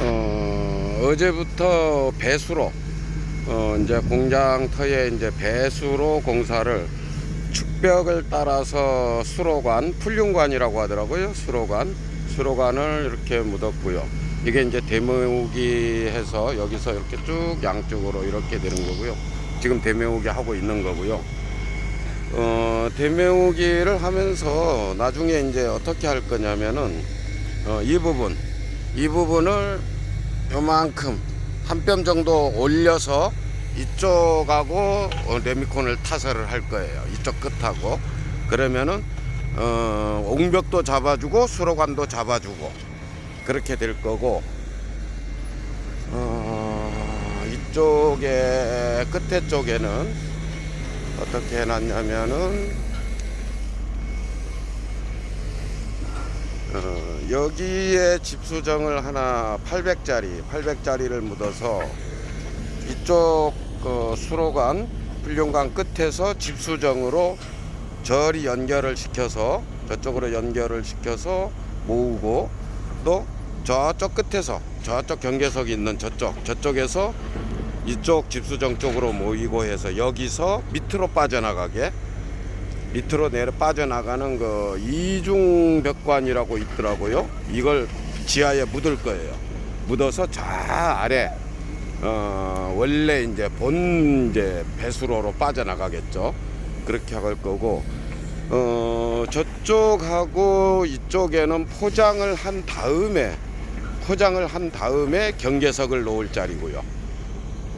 어, 어제부터 배수로 어, 이제 공장 터에 이제 배수로 공사를 축벽을 따라서 수로관, 풀륜관이라고 하더라고요. 수로관, 수로관을 이렇게 묻었고요. 이게 이제 대메우기 해서 여기서 이렇게 쭉 양쪽으로 이렇게 되는 거고요. 지금 대메우기 하고 있는 거고요. 어, 대메우기를 하면서 나중에 이제 어떻게 할 거냐면은 어, 이 부분, 이 부분을 요만큼 한 뼘 정도 올려서 이쪽하고 어, 레미콘을 타설을 할 거예요. 이쪽 끝하고 그러면은 어, 옹벽도 잡아주고 수로관도 잡아주고 그렇게 될 거고 어, 이쪽에 끝에 쪽에는 어떻게 해놨냐면은 어, 여기에 집수정을 하나 800짜리 800짜리를 묻어서 이쪽 그 수로관 불륜관 끝에서 집수정으로 절이 연결을 시켜서 저쪽으로 연결을 시켜서 모으고 또 저쪽 끝에서 저쪽 경계석이 있는 저쪽 저쪽에서 이쪽 집수정 쪽으로 모이고 해서 여기서 밑으로 빠져나가게 밑으로 내려 빠져나가는 그 이중벽관이라고 있더라고요. 이걸 지하에 묻을 거예요. 묻어서 저 아래 어 원래 이제 본 이제 배수로로 빠져나가겠죠. 그렇게 할 거고 어 저쪽하고 이쪽에는 포장을 한 다음에 포장을 한 다음에 경계석을 놓을 자리고요.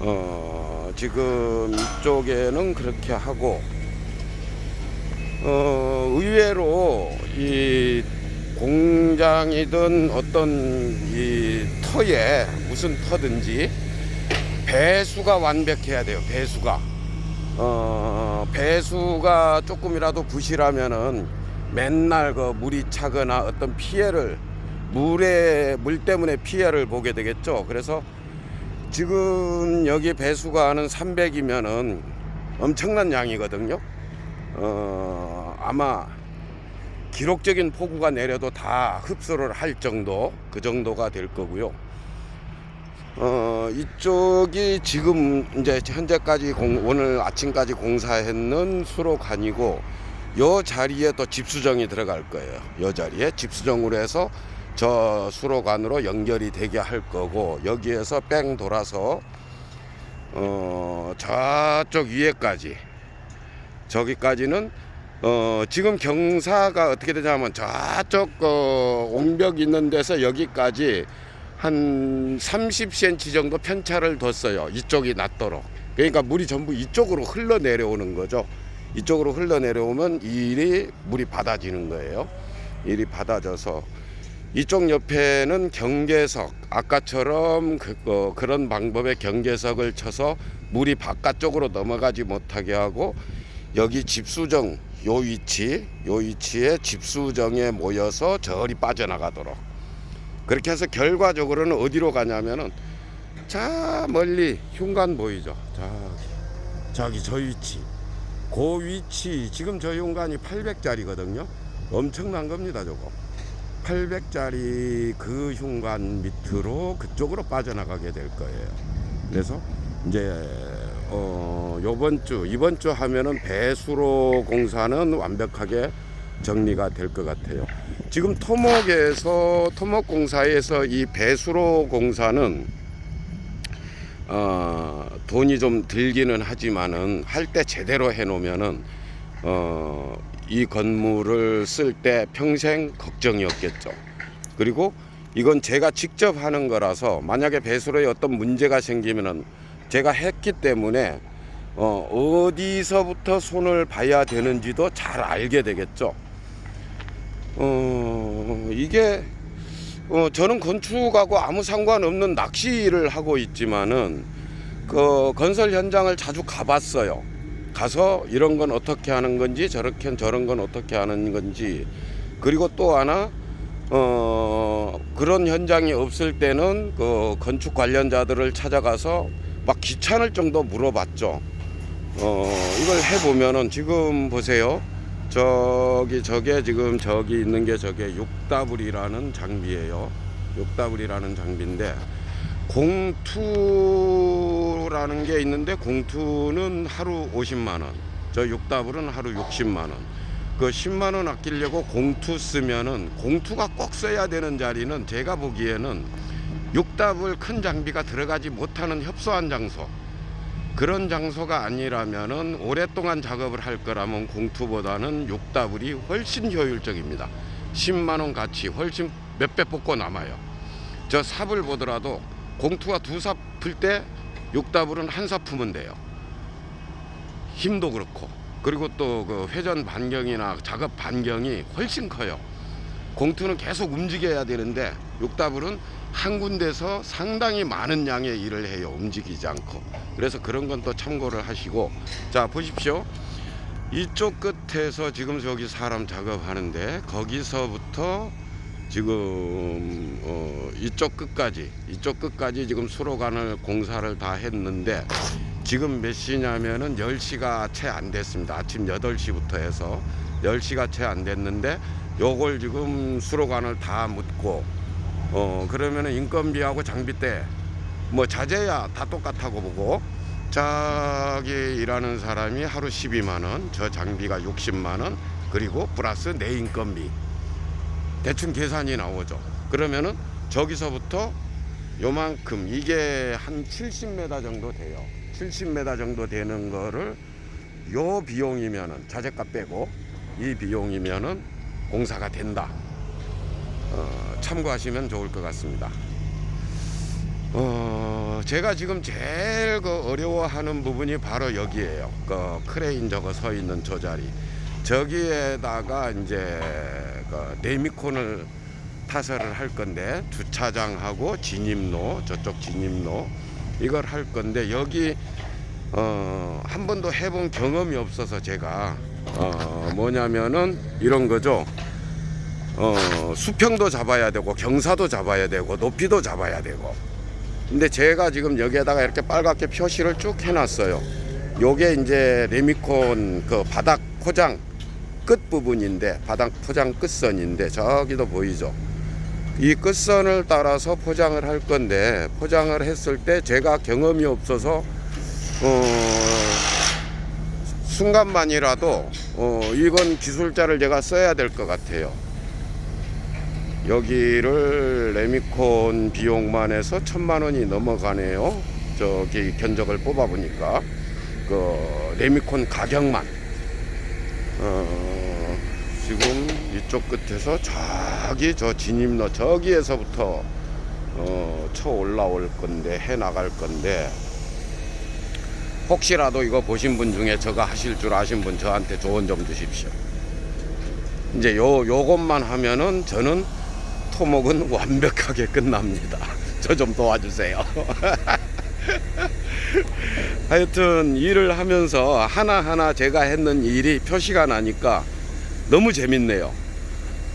어 지금 이쪽에는 그렇게 하고 어, 의외로 이 공장이든 어떤 이 터에 무슨 터든지 배수가 완벽해야 돼요. 배수가 어, 배수가 조금이라도 부실하면은 맨날 그 물이 차거나 어떤 피해를 물에 물 때문에 피해를 보게 되겠죠. 그래서 지금 여기 배수가 하는 300이면은 엄청난 양이거든요. 어, 아마 기록적인 폭우가 내려도 다 흡수를 할 정도 그 정도가 될 거고요. 어, 이쪽이 지금 이제 현재까지 공, 오늘 아침까지 공사했는 수로관이고 요 자리에 또 집수정이 들어갈 거예요. 요 자리에 집수정으로 해서 저 수로관으로 연결이 되게 할 거고 여기에서 뺑 돌아서 어, 저쪽 위에까지 저기까지는 어, 지금 경사가 어떻게 되냐면 저쪽 어, 옹벽 있는 데서 여기까지 한 30cm 정도 편차를 뒀어요. 이쪽이 낮도록. 그러니까 물이 전부 이쪽으로 흘러 내려오는 거죠. 이쪽으로 흘러 내려오면 일이 물이 받아지는 거예요. 일이 받아져서 이쪽 옆에는 경계석 아까처럼 그, 어, 그런 방법의 경계석을 쳐서 물이 바깥쪽으로 넘어가지 못하게 하고 여기 집수정 요 위치 요 위치에 집수정에 모여서 절이 빠져나가도록. 그렇게 해서 결과적으로는 어디로 가냐면은 자 멀리 흉관 보이죠? 저기 저기 저 위치. 그 위치. 지금 저 흉관이 800짜리거든요. 엄청난 겁니다 저거. 800짜리 그 흉관 밑으로 그쪽으로 빠져나가게 될 거예요. 그래서 이제 어 요번 주 이번 주 하면은 배수로 공사는 완벽하게 정리가 될 것 같아요. 지금 토목에서 토목 공사에서 이 배수로 공사는 어 돈이 좀 들기는 하지만은 할 때 제대로 해 놓으면은 어 이 건물을 쓸 때 평생 걱정이 없겠죠. 그리고 이건 제가 직접 하는 거라서 만약에 배수로에 어떤 문제가 생기면은 제가 했기 때문에 어, 어디서부터 손을 봐야 되는지도 잘 알게 되겠죠. 어, 이게 어, 저는 건축하고 아무 상관없는 낚시를 하고 있지만은 그 건설 현장을 자주 가봤어요. 가서 이런 건 어떻게 하는 건지 저렇게 저런 건 어떻게 하는 건지 그리고 또 하나 어, 그런 현장이 없을 때는 그 건축 관련자들을 찾아가서 막 귀찮을 정도 물어봤죠. 어, 이걸 해보면은 지금 보세요. 저기 저게 지금 저기 있는 게 저게 육다불이라는 장비예요. 욕다불이라는 장비인데 공투라는 게 있는데 공투는 하루 50만 원. 저 욕다불은 하루 60만 원. 그 10만 원 아끼려고 공투 쓰면은 공투가 꼭 써야 되는 자리는 제가 보기에는 육답을 큰 장비가 들어가지 못하는 협소한 장소 그런 장소가 아니라면은 오랫동안 작업을 할 거라면 공투보다는 육다불이 훨씬 효율적입니다. 10만 원 가치 훨씬 몇 배 뽑고 남아요. 저 삽을 보더라도 공투가 두 삽 풀 때 육다불은 한삽 풀면 돼요. 힘도 그렇고 그리고 또 그 회전 반경이나 작업 반경이 훨씬 커요. 공투는 계속 움직여야 되는데 육다불은 한 군데서 상당히 많은 양의 일을 해요. 움직이지 않고. 그래서 그런 건 또 참고를 하시고 자 보십시오. 이쪽 끝에서 지금 저기 사람 작업하는데 거기서부터 지금 어, 이쪽 끝까지 이쪽 끝까지 지금 수로관을 공사를 다 했는데 지금 몇 시냐면은 10시가 채 안 됐습니다. 아침 8시부터 해서 10시가 채 안 됐는데 요걸 지금 수로관을 다 묻고 어 그러면은 인건비하고 장비대 뭐 자재야 다 똑같다고 보고 저기 일하는 사람이 하루 12만 원, 저 장비가 60만 원, 그리고 플러스 내 인건비 대충 계산이 나오죠. 그러면은 저기서부터 요만큼 이게 한 70m 정도 돼요. 70m 정도 되는 거를 요 비용이면은 자재값 빼고 이 비용이면은 공사가 된다. 어, 참고하시면 좋을 것 같습니다. 어, 제가 지금 제일 그 어려워하는 부분이 바로 여기에요. 그 크레인 저거 서 있는 저 자리. 저기에다가 이제 그 네미콘을 타설을 할 건데 주차장하고 진입로 저쪽 진입로 이걸 할 건데 여기 어, 한 번도 해본 경험이 없어서 제가 어, 뭐냐면은 이런 거죠. 어, 수평도 잡아야 되고 경사도 잡아야 되고 높이도 잡아야 되고 근데 제가 지금 여기에다가 이렇게 빨갛게 표시를 쭉 해놨어요. 요게 이제 레미콘 그 바닥 포장 끝 부분인데 바닥 포장 끝선인데 저기도 보이죠. 이 끝선을 따라서 포장을 할 건데 포장을 했을 때 제가 경험이 없어서 어, 순간만이라도 어, 이건 기술자를 제가 써야 될 것 같아요. 여기를 레미콘 비용만 해서 천만 원이 넘어가네요. 저기 견적을 뽑아 보니까 그 레미콘 가격만 어, 지금 이쪽 끝에서 저기 저 진입로 저기에서부터 어, 쳐 올라올 건데 해 나갈 건데 혹시라도 이거 보신 분 중에 저거 하실 줄 아신 분 저한테 조언 좀 주십시오. 이제 요 요것만 하면은 저는 토목은 완벽하게 끝납니다. 저 좀 도와주세요. 하여튼 일을 하면서 하나하나 제가 했는 일이 표시가 나니까 너무 재밌네요.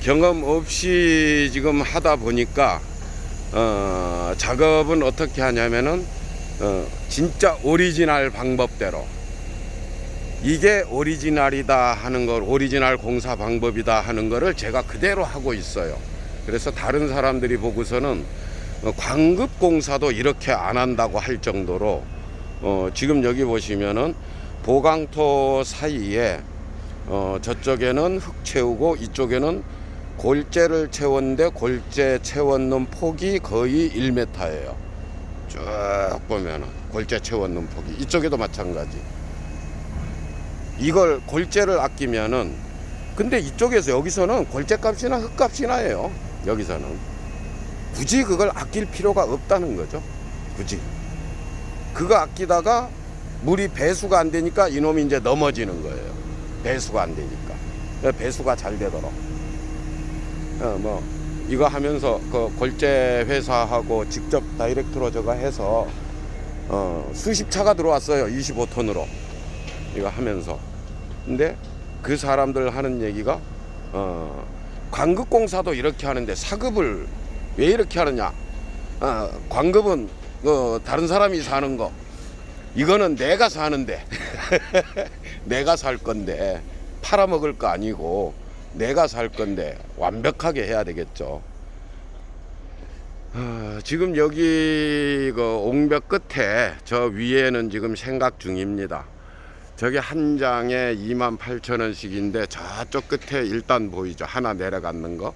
경험 없이 지금 하다 보니까 어, 작업은 어떻게 하냐면은 어, 진짜 오리지널 방법대로 이게 오리지널이다 하는 걸 오리지널 공사 방법이다 하는 거를 제가 그대로 하고 있어요. 그래서 다른 사람들이 보고서는 어, 광급 공사도 이렇게 안 한다고 할 정도로 어, 지금 여기 보시면은 보강토 사이에 어, 저쪽에는 흙 채우고 이쪽에는 골재를 채웠는데 골재 채웠는 폭이 거의 1m예요. 쭉 보면은 골재 채웠는 폭이 이쪽에도 마찬가지. 이걸 골재를 아끼면은 근데 이쪽에서 여기서는 골재 값이나 흙 값이나 해요. 여기서는 굳이 그걸 아낄 필요가 없다는 거죠. 굳이 그거 아끼다가 물이 배수가 안 되니까 이놈이 이제 넘어지는 거예요. 배수가 안 되니까 배수가 잘 되도록 어, 뭐 이거 하면서 그 골재 회사하고 직접 다이렉트로 저거 해서 어, 수십 차가 들어왔어요. 25톤으로 이거 하면서 근데 그 사람들 하는 얘기가 어, 광급공사도 이렇게 하는데 사급을 왜 이렇게 하느냐? 어, 광급은 그 다른 사람이 사는 거. 이거는 내가 사는데 내가 살 건데 팔아먹을 거 아니고 내가 살 건데 완벽하게 해야 되겠죠. 어, 지금 여기 그 옹벽 끝에 저 위에는 지금 생각 중입니다. 저게 한 장에 2만 8천 원씩인데 저쪽 끝에 일단 보이죠. 하나 내려가는 거.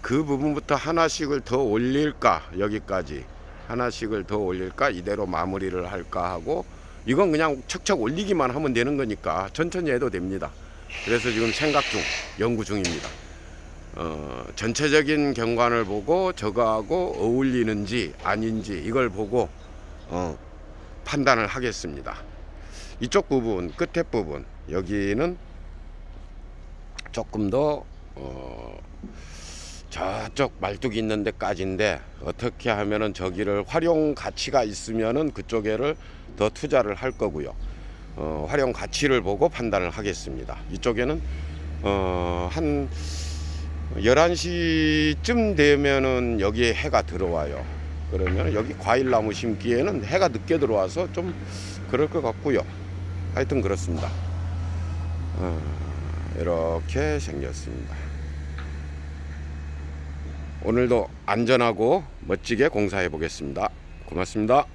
그 부분부터 하나씩을 더 올릴까 여기까지 하나씩을 더 올릴까 이대로 마무리를 할까 하고 이건 그냥 척척 올리기만 하면 되는 거니까 천천히 해도 됩니다. 그래서 지금 생각 중 연구 중입니다. 어, 전체적인 경관을 보고 저거하고 어울리는지 아닌지 이걸 보고 어, 판단을 하겠습니다. 이쪽 부분 끝에 부분 여기는 조금 더 어, 저쪽 말뚝이 있는 데까지인데 어떻게 하면은 저기를 활용 가치가 있으면은 그쪽에를 더 투자를 할 거고요. 어, 활용 가치를 보고 판단을 하겠습니다. 이쪽에는 어, 한 11시쯤 되면은 여기에 해가 들어와요. 그러면 여기 과일나무 심기에는 해가 늦게 들어와서 좀 그럴 것 같고요. 하여튼 그렇습니다. 어, 이렇게 생겼습니다. 오늘도 안전하고 멋지게 공사해 보겠습니다. 고맙습니다.